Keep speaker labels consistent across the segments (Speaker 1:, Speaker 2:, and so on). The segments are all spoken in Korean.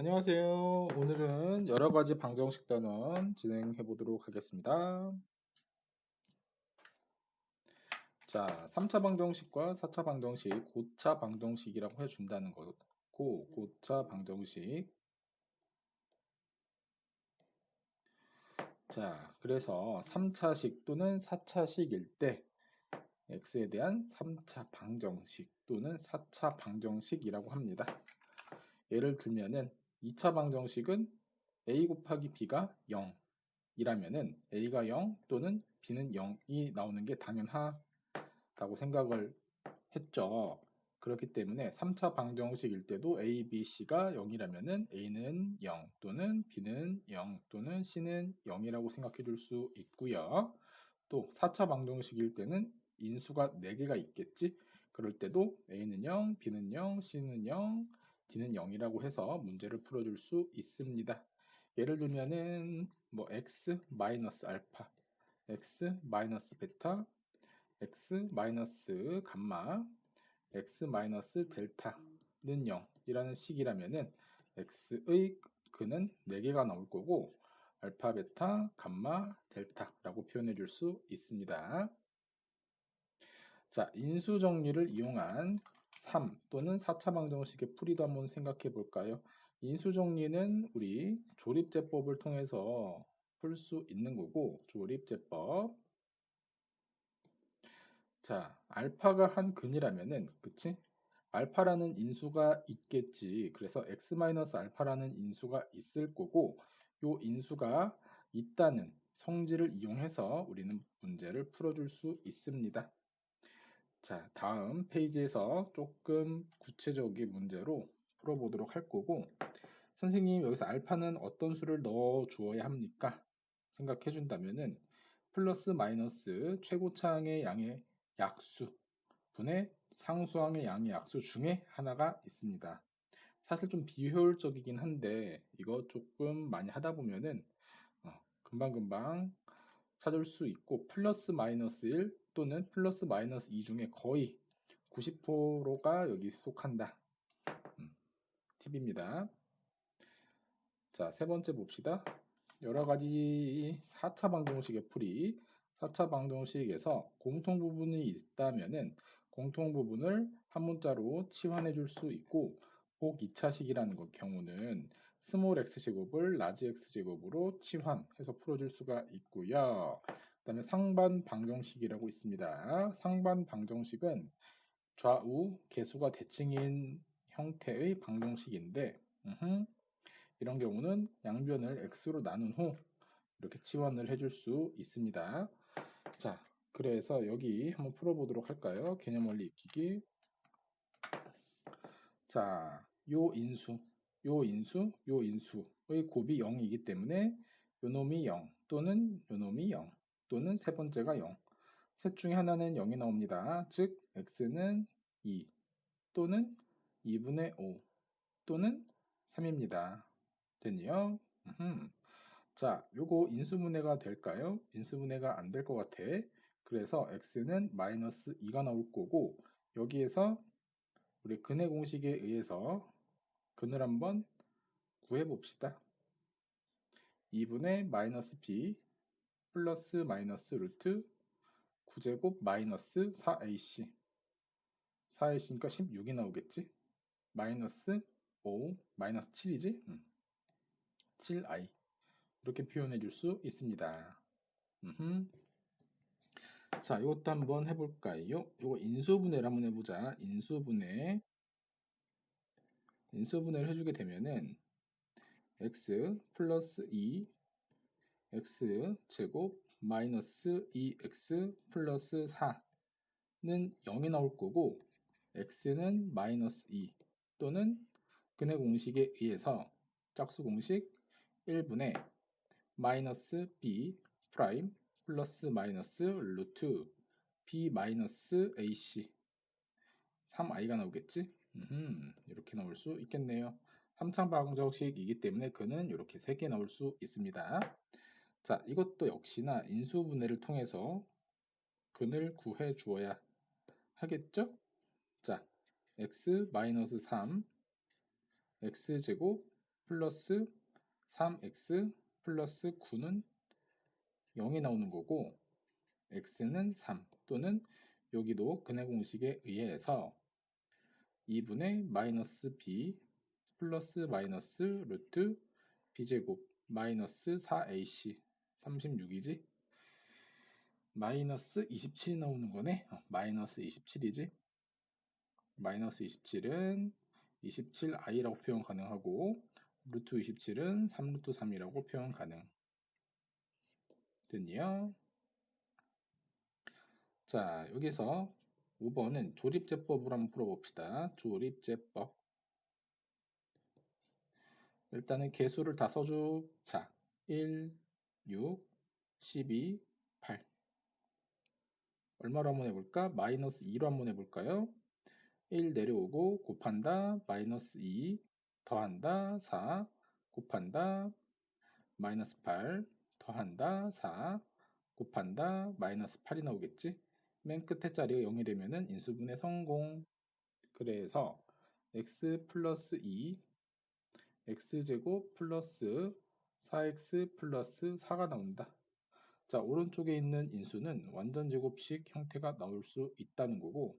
Speaker 1: 안녕하세요. 오늘은 여러 가지 방정식 단원 진행해 보도록 하겠습니다. 자, 3차 방정식과 4차 방정식, 고차 방정식이라고 해준다는 거고, 고차 방정식. 자, 그래서 3차식 또는 4차식일 때, x에 대한 3차 방정식 또는 4차 방정식이라고 합니다. 예를 들면은 2차 방정식은 a 곱하기 b가 0이라면은 a가 0 또는 b는 0이 나오는 게 당연하다고 생각을 했죠. 그렇기 때문에 3차 방정식일 때도 a, b, c가 0이라면은 a는 0 또는 b는 0 또는 c는 0이라고 생각해 줄 수 있고요. 또 4차 방정식일 때는 인수가 4개가 있겠지. 그럴 때도 a는 0, b는 0, c는 0, d는 0이라고 해서 문제를 풀어줄 수 있습니다. 예를 들면은 뭐 x 마이너스 알파, x 마이너스 베타, x 마이너스 감마, x 마이너스 델타는 0이라는 식이라면은 x의 그는 4개가 나올 거고 알파, 베타, 감마, 델타라고 표현해 줄 수 있습니다. 자, 인수 정리를 이용한 3 또는 4차 방정식의 풀이도 한번 생각해 볼까요? 인수정리는 우리 조립제법을 통해서 풀 수 있는 거고 조립제법 자 알파가 한 근이라면은 그치? 알파라는 인수가 있겠지 그래서 x-알파라는 인수가 있을 거고 요 인수가 있다는 성질을 이용해서 우리는 문제를 풀어줄 수 있습니다. 자, 다음 페이지에서 조금 구체적인 문제로 풀어보도록 할 거고 선생님 여기서 알파는 어떤 수를 넣어 주어야 합니까? 생각해 준다면은 플러스 마이너스 최고차항의 양의 약수 분의 상수항의 양의 약수 중에 하나가 있습니다. 사실 좀 비효율적이긴 한데 이거 조금 많이 하다 보면은 어, 금방금방 찾을 수 있고 플러스 마이너스 1 또는 플러스 마이너스 2 중에 거의 90%가 여기 속한다. 음, 팁입니다. 자, 세 번째 봅시다. 여러 가지 4차 방정식의 풀이 4차 방정식에서 공통 부분이 있다면은 공통 부분을 한 문자로 치환해 줄 수 있고 꼭 2차식이라는 경우는 스몰 x제곱을 라지 x제곱으로 치환해서 풀어줄 수가 있고요. 그 다음에 상반 방정식이라고 있습니다. 상반 방정식은 좌우 개수가 대칭인 형태의 방정식인데 으흠, 이런 경우는 양변을 x로 나눈 후 이렇게 치환을 해줄 수 있습니다. 자, 그래서 여기 한번 풀어보도록 할까요? 개념 원리 익히기. 자, 요 인수, 요 인수, 요 인수의 곱이 0이기 때문에 요 놈이 0 또는 요 놈이 0 또는 세 번째가 0. 셋 중에 하나는 0이 나옵니다. 즉 x는 2 또는 2분의 5 또는 3입니다. 됐니요? 자, 요거 인수분해가 될까요? 인수분해가 안 될 것 같아. 그래서 x는 마이너스 2가 나올 거고 여기에서 우리 근의 공식에 의해서 근을 한번 구해 봅시다. 2분의 마이너스 b 플러스 마이너스 루트 9제곱 마이너스 4ac 4ac니까 16이 나오겠지? 마이너스 5 마이너스 7이지? 음. 7i 이렇게 표현해 줄 수 있습니다. 음흠. 자, 이것도 한번 해볼까요? 이거 인수분해를 한번 해보자. 인수분해. 인수분해를 해주게 되면은 x 플러스 2 x 제곱 마이너스 2x 플러스 4는 0이 나올 거고 x는 마이너스 2 또는 근의 공식에 의해서 짝수 공식 1분의 마이너스 b 프라임 플러스 마이너스 루트 b 마이너스 ac 3i가 나오겠지? 음흠, 이렇게 나올 수 있겠네요. 3차 방정식이기 때문에 그는 이렇게 3개 나올 수 있습니다. 자, 이것도 역시나 인수분해를 통해서 근을 구해 주어야 하겠죠? 자, x-3 x제곱 플러스 3x 플러스 9는 0이 나오는 거고 x는 3 또는 여기도 근해 공식에 의해서 2분의 마이너스 b 플러스 마이너스 루트 b제곱 마이너스 4ac 36이지? 마이너스 27이 나오는 거네? 어, 마이너스 27이지? 마이너스 27은 27i라고 표현 가능하고 루트 27은 3루트 3이라고 표현 가능. 됐니요? 자 여기서 5번은 조립제법으로 한번 풀어봅시다. 조립제법. 일단은 개수를 다 써주 자. 1, 6, 12, 8 얼마로 한번 해볼까? 마이너스 2로 한번 해볼까요? 1 내려오고 곱한다 마이너스 2 더한다 4 곱한다 마이너스 8 더한다 4 곱한다 마이너스 8이 나오겠지? 맨 끝에 자리가 0이 되면은 인수분해 성공 그래서 x 플러스 2 x제곱 플러스 4x 플러스 4가 나온다 자 오른쪽에 있는 인수는 완전제곱식 형태가 나올 수 있다는 거고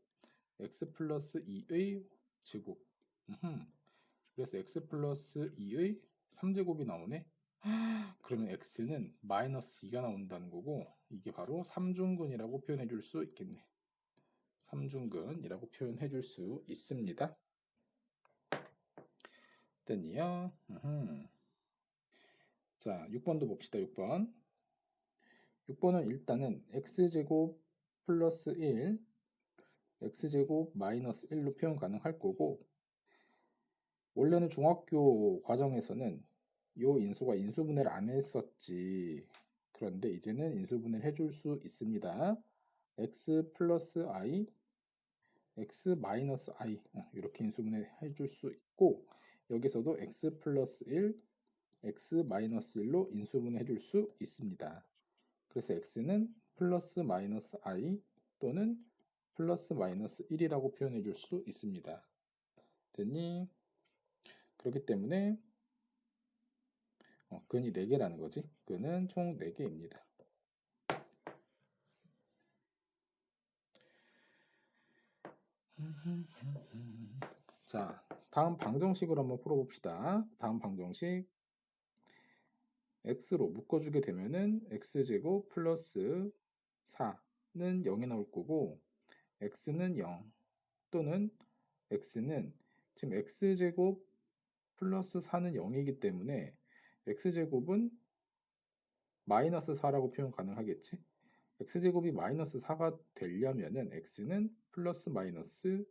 Speaker 1: x 플러스 2의 제곱 음흠. 그래서 x 플러스 2의 3제곱이 나오네 그러면 x는 마이너스 2가 나온다는 거고 이게 바로 삼중근이라고 표현해 줄 수 있겠네. 삼중근이라고 표현해 줄 수 있습니다. 됐니요? 자, 6번도 봅시다. 6번. 6번은 일단은 x제곱 플러스 1, x제곱 마이너스 1로 표현 가능할 거고 원래는 중학교 과정에서는 이 인수가 인수분해를 안 했었지. 그런데 이제는 인수분해를 해줄 수 있습니다. x 플러스 i, x 마이너스 i 이렇게 인수분해 해줄 수 있고 여기서도 x 플러스 1, x 마이너스 1로 인수분해 해줄 수 있습니다. 그래서 x는 플러스 마이너스 i 또는 플러스 마이너스 1이라고 표현해 줄 수 있습니다. 됐니? 그렇기 때문에 어, 근이 4개라는 거지. 근은 총 4개입니다. 자, 다음 방정식으로 한번 풀어봅시다. 다음 방정식 x로 묶어주게 되면은 x제곱 플러스 4는 0이 나올 거고 x는 0 또는 x는 지금 x제곱 플러스 4는 0이기 때문에 x제곱은 마이너스 4라고 표현 가능하겠지? x제곱이 마이너스 4가 되려면은 x는 플러스 마이너스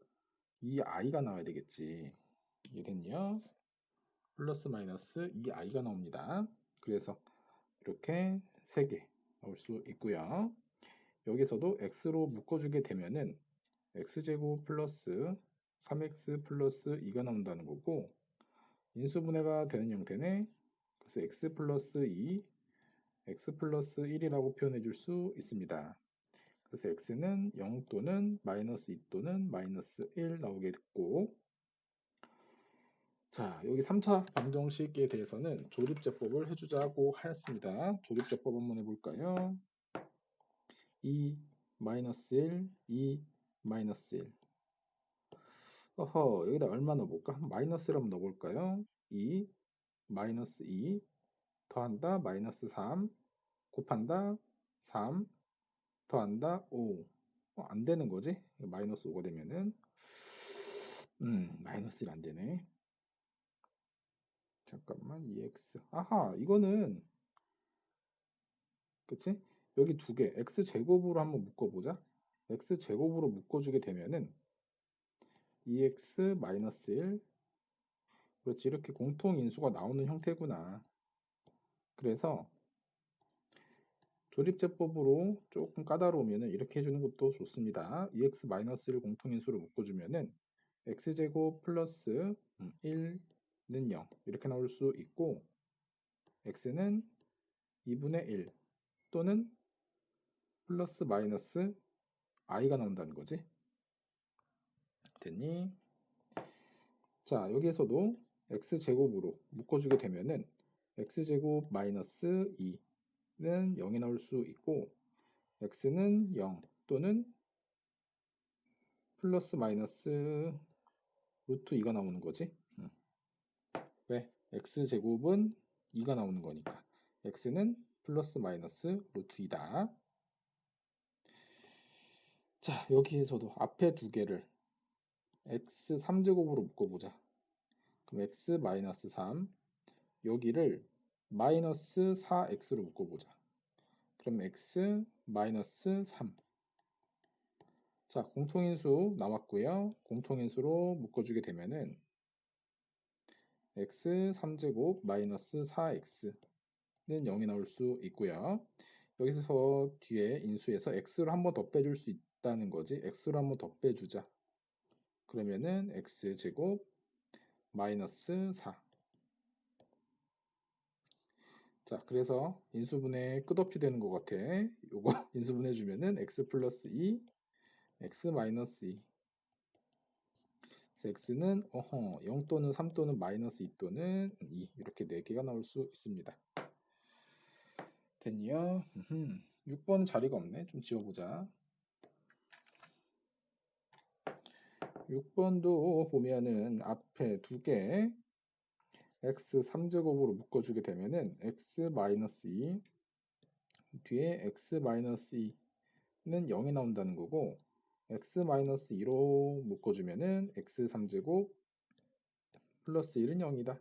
Speaker 1: 2i가 나와야 되겠지. 이해됐냐? 플러스 마이너스 2i가 나옵니다. 그래서 이렇게 3개 나올 수 있고요. 여기서도 x로 묶어주게 되면은 x제곱 플러스 3x 플러스 2가 나온다는 거고 인수분해가 되는 형태네 그래서 x 플러스 2, x 플러스 1이라고 표현해 줄 수 있습니다. 그래서 x는 0 또는 마이너스 2 또는 마이너스 1 나오게 됐고 자 여기 3차 방정식에 대해서는 조립제법을 해주자고 하였습니다. 조립제법 한번 해볼까요? 2 마이너스 1, 2 마이너스 1 어허 여기다 얼마 넣어볼까? 마이너스를 한번 넣어볼까요? 2 마이너스 2 더한다 마이너스 3 곱한다 3 더한다 5 어, 안 되는 거지? 마이너스 5가 되면은 음 마이너스 1 안 되네 잠깐만 EX. 아하 이거는 그치? 여기 두 개. x 제곱으로 한번 묶어보자. x 제곱으로 묶어주게 되면은 EX 마이너스 1 그렇지 이렇게 공통인수가 나오는 형태구나. 그래서 조립제법으로 조금 까다로우면 이렇게 해주는 것도 좋습니다. EX-1 공통인수로 묶어주면 은 X제곱 플러스 1 는 음, 0 이렇게 나올 수 있고 X는 2분의 1 또는 플러스 마이너스 i가 나온다는 거지. 됐니? 자 여기에서도 x제곱으로 묶어주게 되면은 x제곱 마이너스 2는 0이 나올 수 있고 x는 0 또는 플러스 마이너스 루트 2가 나오는 거지. 응. 왜? x제곱은 2가 나오는 거니까. x는 플러스 마이너스 루트 2다. 자, 여기에서도 앞에 두 개를 x 3제곱으로 묶어보자. 그럼 x 마이너스 3 여기를 마이너스 4x로 묶어보자. 그럼 x 마이너스 3 자, 공통인수 나왔고요. 공통인수로 묶어주게 되면은 x 3제곱 마이너스 4x는 0이 나올 수 있고요. 여기서 뒤에 인수에서 x를 한 번 더 빼줄 수 있다는 거지. x를 한 번 더 빼주자. 그러면은 x제곱 마이너스 4 자, 그래서 인수분해 끝없이 되는 것 같아. 요거 인수분해 주면은 x 플러스 2, x 마이너스 2. X는 어허 0 또는 3 또는 마이너스 2 또는 2 이렇게 4개가 나올 수 있습니다. 됐니요? 6번 자리가 없네. 좀 지워보자. 6번도 보면은 앞에 두 개 x 3제곱으로 묶어주게 되면은 x 마이너스 2 뒤에 x 마이너스 2는 0이 나온다는 거고 x 마이너스 2로 묶어주면은 x 3제곱 플러스 1은 0이다.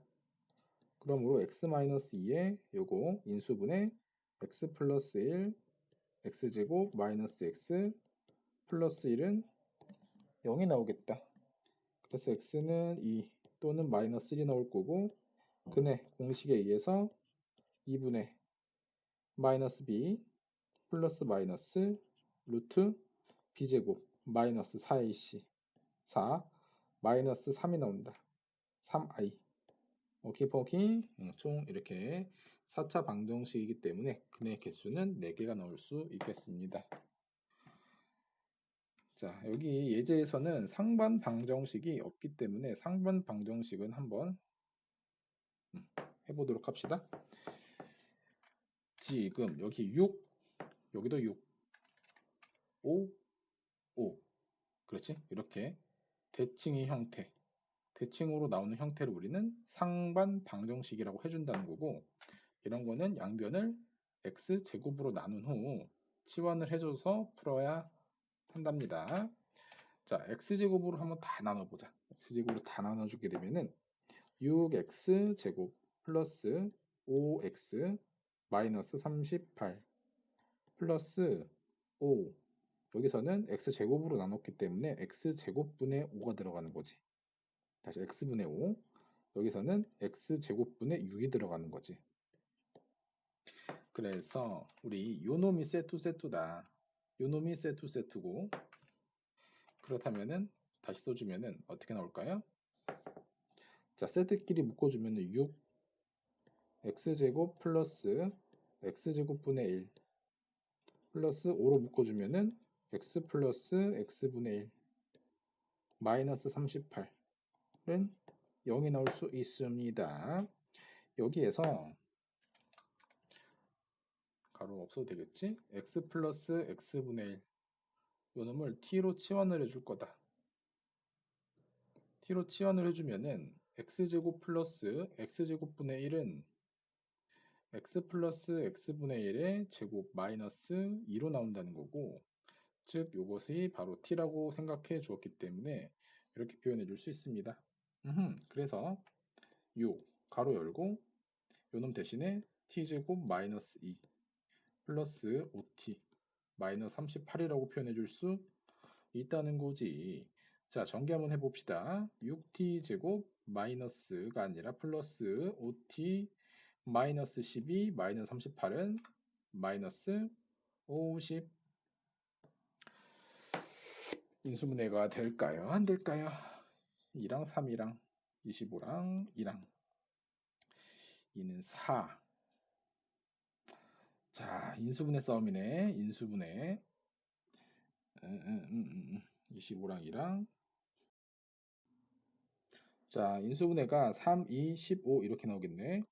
Speaker 1: 그러므로 x 마이너스 2에 요거 인수분해 x 플러스 1 x제곱 마이너스 x 플러스 1은 0이 나오겠다. 그래서 x는 2 또는 마이너스 1이 나올 거고 근의 공식에 의해서 2분의 마이너스 b 플러스 마이너스 루트 b제곱 마이너스 4ac 4 마이너스 3이 나온다. 3i 오케이 포키 응, 총 이렇게 4차 방정식이기 때문에 근의 개수는 4개가 나올 수 있겠습니다. 자, 여기 예제에서는 상반 방정식이 없기 때문에 상반 방정식은 한번 음, 해보도록 합시다. 지금 여기 6, 여기도 6, 5, 5. 그렇지? 이렇게 대칭의 형태, 대칭으로 나오는 형태를 우리는 상반 방정식이라고 해준다는 거고 이런 거는 양변을 x제곱으로 나눈 후 치환을 해줘서 풀어야 한답니다. 자, x제곱으로 한번 다 나눠보자. x제곱으로 다 나눠주게 되면은 6x제곱 플러스 5x 마이너스 38 플러스 5 여기서는 x제곱으로 나눴기 때문에 x제곱분의 5가 들어가는 거지. 다시 x분의 5 여기서는 x제곱분의 6이 들어가는 거지. 그래서 우리 요놈이 세투 세투다. 요놈이 세투 세투고 그렇다면은 다시 써주면은 어떻게 나올까요? 자 세트끼리 묶어주면은 6 x제곱 플러스 x제곱분의 1 플러스 5로 묶어주면은 x 플러스 x분의 1 마이너스 38은 0이 나올 수 있습니다. 여기에서 가로 없어도 되겠지? x 플러스 x분의 1 요 놈을 t로 치환을 해줄 거다. t로 치환을 해주면은 x제곱 플러스 x제곱분의 1은 x 플러스 x분의 1의 제곱 마이너스 2로 나온다는 거고 즉 이것이 바로 t라고 생각해 주었기 때문에 이렇게 표현해 줄 수 있습니다. 음흠, 그래서 6 가로 열고 요놈 대신에 t제곱 마이너스 2 플러스 5t 마이너스 38이라고 표현해 줄 수 있다는 거지. 자, 전개 한번 해봅시다. 6t 제곱 마이너스가 아니라 플러스 5t 마이너스 12 마이너스 38은 마이너스 50 인수분해가 될까요? 안 될까요? 2랑 3이랑 25랑 2랑 2는 4 자, 인수분해 싸움이네. 인수분해. 음, 음, 음, 25랑 2랑 자, 인수분해가 3, 2, 15 이렇게 나오겠네.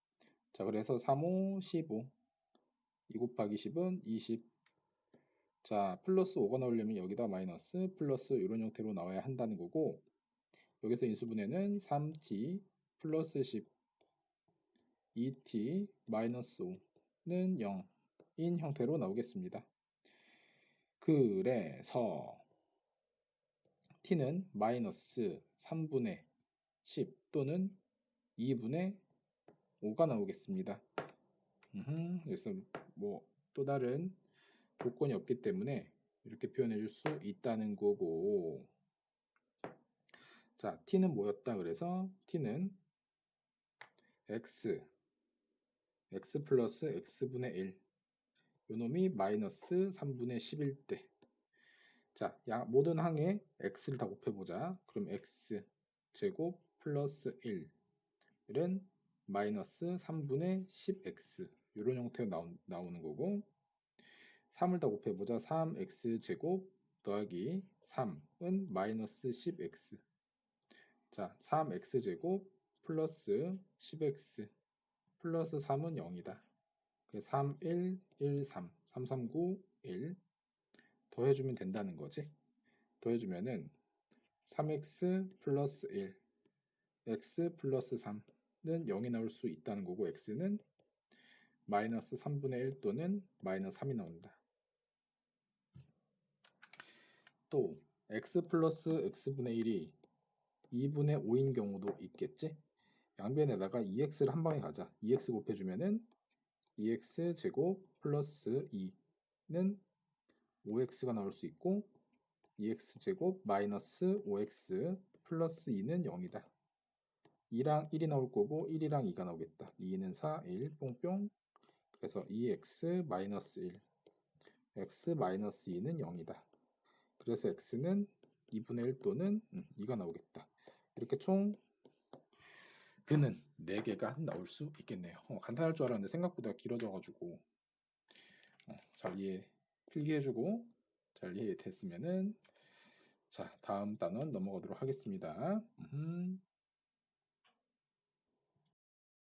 Speaker 1: 자, 그래서 3, 5, 15. 2 곱하기 10은 20. 자, 플러스 5가 나오려면 여기다 마이너스, 플러스 이런 형태로 나와야 한다는 거고 여기서 인수분해는 3t 플러스 10 2t 마이너스 5는 0인 형태로 나오겠습니다. 그래서 t는 마이너스 3분의 10 또는 2분의 5가 나오겠습니다. 음흠, 그래서 뭐 또 다른 조건이 없기 때문에 이렇게 표현해 줄 수 있다는 거고. 자 t는 뭐였다 그래서 t는 x x 플러스 x분의 1 요놈이 마이너스 3분의 11 때. 자, 양, 모든 항에 x를 다 곱해보자. 그럼 x 제곱 플러스 1은 마이너스 3분의 10x 이런 형태로 나오, 나오는 거고 3을 다 곱해보자. 3x 제곱 더하기 3은 마이너스 10x 자, 3x 제곱 플러스 10x 플러스 3은 0이다. 3, 1, 1, 3, 3, 3, 9, 1 더해주면 된다는 거지. 더해주면은 3x 플러스 1, x 플러스 3는 0이 나올 수 있다는 거고 x는 마이너스 3분의 1 또는 마이너스 3이 나온다. 또 x 플러스 x분의 1이 2분의 5인 경우도 있겠지? 양변에다가 2x를 한 방에 가자. 2x 곱해주면은 2x 제곱 플러스 2는 5x가 나올 수 있고 2x 제곱 마이너스 5x 플러스 2는 0이다. 2랑 1이 나올 거고 1이랑 2가 나오겠다. 2는 4, 1, 뽕뽕 그래서 2x 마이너스 1 x 마이너스 2는 0이다. 그래서 x는 2분의 1 또는 2가 음, 나오겠다. 이렇게 총 그는 4개가 나올 수 있겠네요. 어, 간단할 줄 알았는데 생각보다 길어져가지고 어, 잘 이해 필기해주고 잘 이해됐으면은 자 다음 단원 넘어가도록 하겠습니다. 음.